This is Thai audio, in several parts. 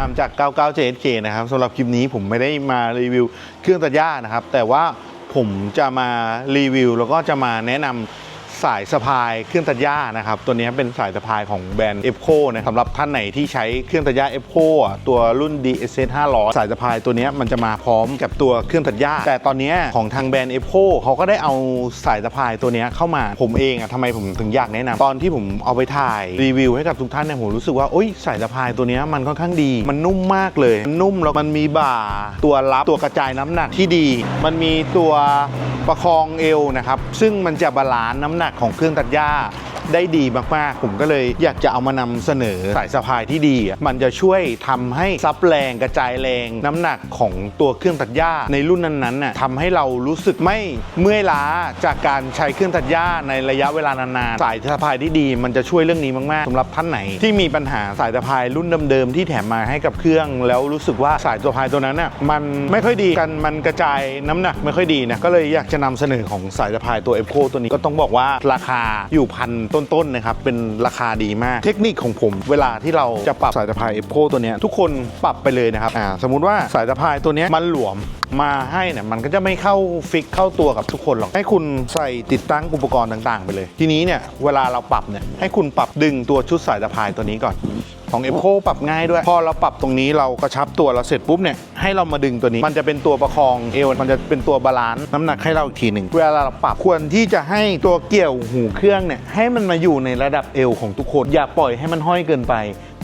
ามจาก 99JSK นะครับสำหรับคลิปนี้ผมไม่ได้มารีวิวเครื่องตัดหญ้านะครับ แต่ว่าผมจะมารีวิวแล้วก็จะมาแนะนำ สายสะพายเครื่องตัดหญ้านะครับตัวนี้เป็นสายสะพายของแบรนด์ e f c o นะสำหรับท่านไหนที่ใช้เครื่องตัดหญ้า e f c o อ่ตัวรุ่น DSS 500 สายสะพายตัวนี้มันจะมาพร้อมกับตัวเครื่องตัดหญ้า แต่ตอนนี้ของทางแบรนด์ e f c o เขาก็ได้เอาสายสะพายตัวนี้เข้ามาผมเองอะทำไมผมถึงอยากแนะนำตอนที่ผมเอาไปถ่ายรีวิวให้กับทุกท่านเนี่ยผมรู้สึกว่าโอ๊ยสายสะพายตัวนี้มันค่อนข้างดี มันนุ่มมากเลยนนุ่มแล้วมันมีบ่าตัวรับตัวกระจายน้ำหนักที่ดี มันมีตัว ประคองเอวนะครับ ซึ่งมันจะบาลานซ์น้ำหนักของเครื่องตัดหญ้า ได้ดีมากๆ ผมก็เลยอยากจะเอามานำเสนอสายสะพายที่ดีมันจะช่วยทำให้ซับแรงกระจายแรง น้ำหนักของตัวเครื่องตัดหญ้าในรุ่นนั้นๆน่ะทำให้เรารู้สึกไม่เมื่อยล้าจากการใช้เครื่องตัดหญ้าในระยะเวลานานๆสายสะพายที่ดี มันจะช่วยเรื่องนี้มากๆสำหรับท่านไหน ที่มีปัญหาสายสะพายรุ่นเดิมๆที่แถมมาให้กับเครื่อง แล้วรู้สึกว่าสายสะพายตัวนั้นน่ะมันไม่ค่อยดีกันมันกระจายน้ำหนักไม่ค่อยดีนะก็เลยอยากจะนำเสนอของสายสะพายตัว e อ c o ตัวนี้ก็ต้องบอกว่าราคาอยู่พันต้นๆนะครับเป็นราคาดีมาก เทคนิคของผม เวลาที่เราจะปรับสายสะพายเอฟโคตัวนี้ทุกคนปรับไปเลยนะครับอ่าสมมุติว่าสายสะพายตัวนี้มันหลวมมาให้เนี่ยมันก็จะไม่เข้าฟิกเข้าตัวกับทุกคนหรอกให้คุณใส่ติดตั้งอุปกรณ์ต่างๆ ไปเลย ทีนี้เนี่ยเวลาเราปรับเนี่ยให้คุณปรับดึงตัวชุดสายสะพายตัวนี้ก่อน ของ e อ c o ปรับง่ายด้วย พอเราปรับตรงนี้เรากระชับตัวเราเสร็จปุ๊บเนี่ยให้เรามาดึงตัวนี้ มันจะเป็นตัวประคองเอวมันจะเป็นตัวบาลานซ์น้ำหนักให้เราอีกทีหนึ่งเวลาเราปรับควรที่จะให้ตัวเกี่ยวหูเครื่องเนี่ยให้มันมาอยู่ในระดับเอวของทุกคนอย่าปล่อยให้มันห้อยเกินไป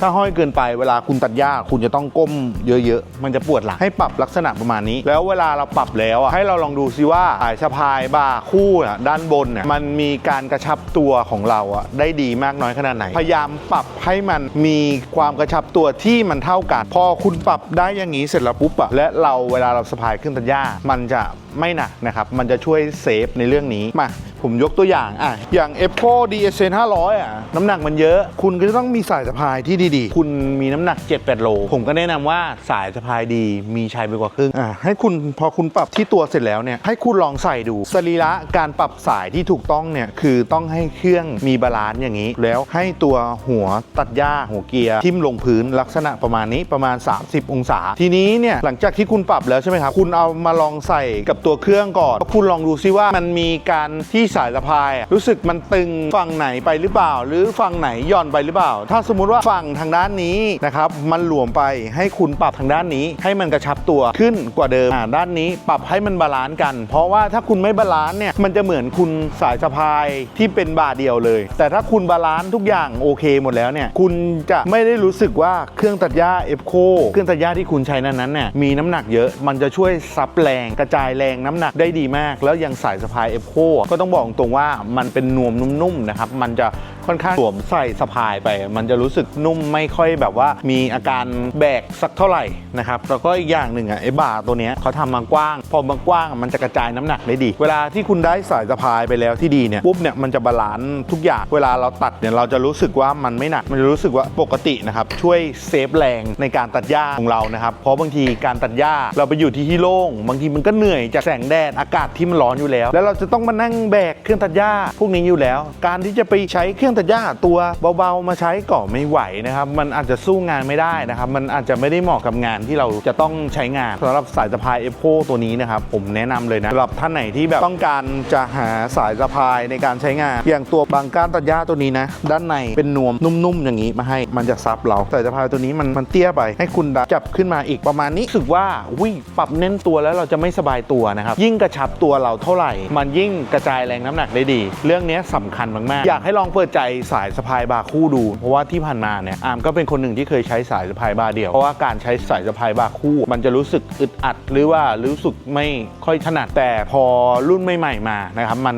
ถ้าห้อยเกินไปเวลาคุณตัดหญ้าคุณจะต้องก้มเยอะๆ มันจะปวดหลังให้ปรับลักษณะประมาณนี้ แล้วเวลาเราปรับแล้วอะให้เราลองดูซิว่าสายสะพายบ่าคู่อะด้านบนเนี่ยมันมีการกระชับตัวของเราอะได้ดีมากน้อยขนาดไหน พยายามปรับให้มันมีความกระชับตัวที่มันเท่ากัน พอคุณปรับได้อย่างนี้เสร็จแล้วปุ๊บอะและเราเวลาเราสะพายเครื่องตัดหญ้ามันจะไม่หนักนะครับมันจะช่วยเซฟในเรื่องนี้มา ผมยกตัวอย่างอะอย่าง e p o DSN 500อะน้ำหนักมันเยอะ คุณก็จะต้องมีสายสะพายที่ดีๆ คุณมีน้ำหนัก 7-8 โล ผมก็แนะนำว่าสายสะพายดีมีใช้ไปกว่าครึ่งอะให้คุณพอคุณปรับที่ตัวเสร็จแล้วเนี่ยให้คุณลองใส่ดูสรีระการปรับสายที่ถูกต้องเนี่ยคือต้องให้เครื่องมีบาลานซ์อย่างนี้ แล้วให้ตัวหัวตัดหญ้าหัวเกียร์ทิ่มลงพื้นลักษณะประมาณนี้ประมาณ 30 องศา ทีนี้เนี่ยหลังจากที่คุณปรับแล้วใช่ไหมครับคุณเอามาลองใส่กับตัวเครื่องก่อนแล้วคุณลองดูซิว่ามันมีการที่สายสะพายอะรู้สึกมันตึงฝั่งไหนไปหรือเปล่า หรือฝั่งไหนหย่อนไปหรือเปล่า ถ้าสมมุติว่าฝั่งทางด้านนี้นะครับมันหลวมไปให้คุณปรับทางด้านนี้ ให้มันกระชับตัวขึ้นกว่าเดิมอ่าด้านนี้ปรับให้มันบาลานซ์กัน เพราะว่าถ้าคุณไม่บาลานซ์เนี่ยมันจะเหมือนคุณสายสะพายที่เป็นบ่าเดียวเลย แต่ถ้าคุณบาลานซ์ทุกอย่างโอเคหมดแล้วเนี่ยคุณจะไม่ได้รู้สึกว่าเครื่องตัดหญ้าเอฟโคเครื่องตัดหญ้าที่คุณใช้นั้นๆเนี่ยมีน้ำหนักเยอะมันจะช่วยซับแรงกระจายแรงน้ำหนักได้ดีมาก แล้วยังสายสะพายเอฟโคก็ต้องบอกตรงว่ามันเป็นนวมนุ่มๆนะครับ มันจะค่อนข้างสวมใส่สะพายไป มันจะรู้สึกนุ่มไม่ค่อยแบบว่ามีอาการแบกสักเท่าไหร่นะครับแล้วก็อีกอย่างหนึ่งอะไอ้บ่าตัวเนี้ยเขาทำมากว้าง พอมันกว้างมันจะกระจายน้ำหนักได้ดี เวลาที่คุณได้สายสะพายไปแล้วที่ดีเนี่ยปุ๊บเนี่ยมันจะบาลานซ์ทุกอย่างเวลาเราตัดเนี่ยเราจะรู้สึกว่ามันไม่หนักมันจะรู้สึกว่าปกตินะครับช่วยเซฟแรงในการตัดหญ้าของเรานะครับเพราะบางทีการตัดหญ้าเราไปอยู่ที่ที่โล่งบางทีมันก็เหนื่อยจากแสงแดดอากาศที่มันร้อนอยู่แล้ว แล้วเราจะต้องมานั่งแบกเครื่องตัดหญ้าพวกนี้อยู่แล้ว การที่จะไปใช้เครื่องตัดหญ้าตัวเบาๆมาใช้ก็ไม่ไหวนะครับ มันอาจจะสู้งานไม่ได้นะครับ มันอาจจะไม่ได้เหมาะกับงานที่เราจะต้องใช้งานสำหรับสายสะพายเอฟโตัวนี้นะครับ ผมแนะนำเลยนะสำหรับท่านไหนที่แบบต้องการจะหาสายสะพายในการใช้งาน อย่างตัวบางก้านตัดหญ้าตัวนี้นะ ด้านในเป็นนวมนุ่มๆอย่างนี้มาให้มันจะซับเราสายสะพายตัวนี้มันมันเตี้ยไป ให้คุณจับขึ้นมาอีกประมาณนี้รู้สึกว่าวิ่ปรับเน้นตัวแล้วเราจะไม่สบายตัวนะครับยิ่งกระชับตัวเราเท่าไหร่ มันยิ่งกระจายแรงน้ำหนักได้ดี เรื่องนี้สำคัญมากๆอยากให้ลองเปิดใจสายสะพายบาคู่ดู เพราะว่าที่ผ่านมาเนี่ยอาร์มก็เป็นคนหนึ่งที่เคยใช้สายสะพายบาเดียว เพราะว่าการใช้สายสะพายบาคู่ มันจะรู้สึกอึดอัด หรือว่ารู้สึกไม่ค่อยถนัดแต่พอรุ่นใหม่ๆมานะครับมัน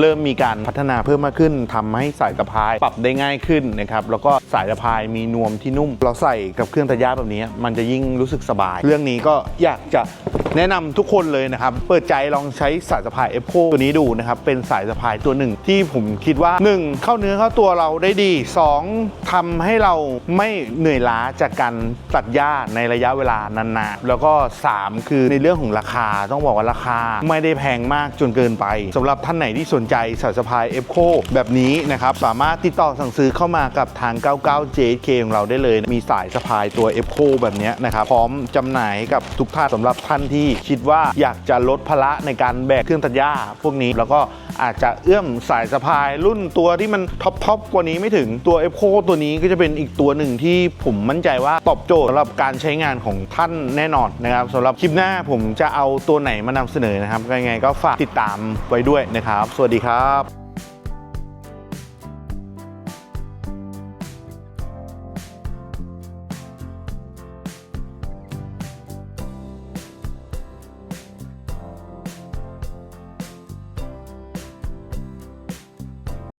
เริ่มมีการพัฒนาเพิ่มมากขึ้นทำให้สายสะพายปรับได้ง่ายขึ้นนะครับแล้วก็สายสะพายมีนวมที่นุ่ม เราใส่กับเครื่องตัดหญ้าแบบนี้ มันจะยิ่งรู้สึกสบาย เรื่องนี้ก็อยากจะแนะนำทุกคนเลยนะครับ เปิดใจลองใช้สายสะพาย f อตัวนี้ดูนะครับ เป็นสายสะพายตัวหนึ่งที่ผมคิดว่า 1. เข้าเนื้อเข้าตัวเราได้ดี 2. ทำให้เราไม่เหนื่อยล้าจากการตัดหญ้าในระยะเวลานานๆ แล้วก็ 3 คือในเรื่องของราคาต้องบอกว่าราคาไม่ได้แพงมากจนเกินไปสำหรับท่านไหนที่สนใจสายสะพาย f อฟโคแบบนี้นะครับ สามารถติดต่อสั่งซื้อเข้ามากับทาง 99 JK ของเราได้เลยมีสายสะพายตัว f อฟโคแบบนี้นะครับ พร้อมจำหน่ายกับทุกท่านสำหรับท่านที่คิดว่าอยากจะลดภาระในการแบกเครื่องตัดหญ้าพวกนี้แล้วก็อาจจะเอื้อมสายสะพายรุ่นตัวที่มันท็อปท็อปกว่านี้ไม่ถึงตัว f อตัวนี้ก็จะเป็นอีกตัวหนึ่งที่ผมมั่นใจว่าตอบโจทย์สำหรับการใช้งานของท่านแน่นอนนะครับสำหรับคลิปหน้าผมจะเอาตัวไหนมานำเสนอนะครับยังไงก็ฝากติดตามไว้ด้วยนะครับ สวัสดีครับ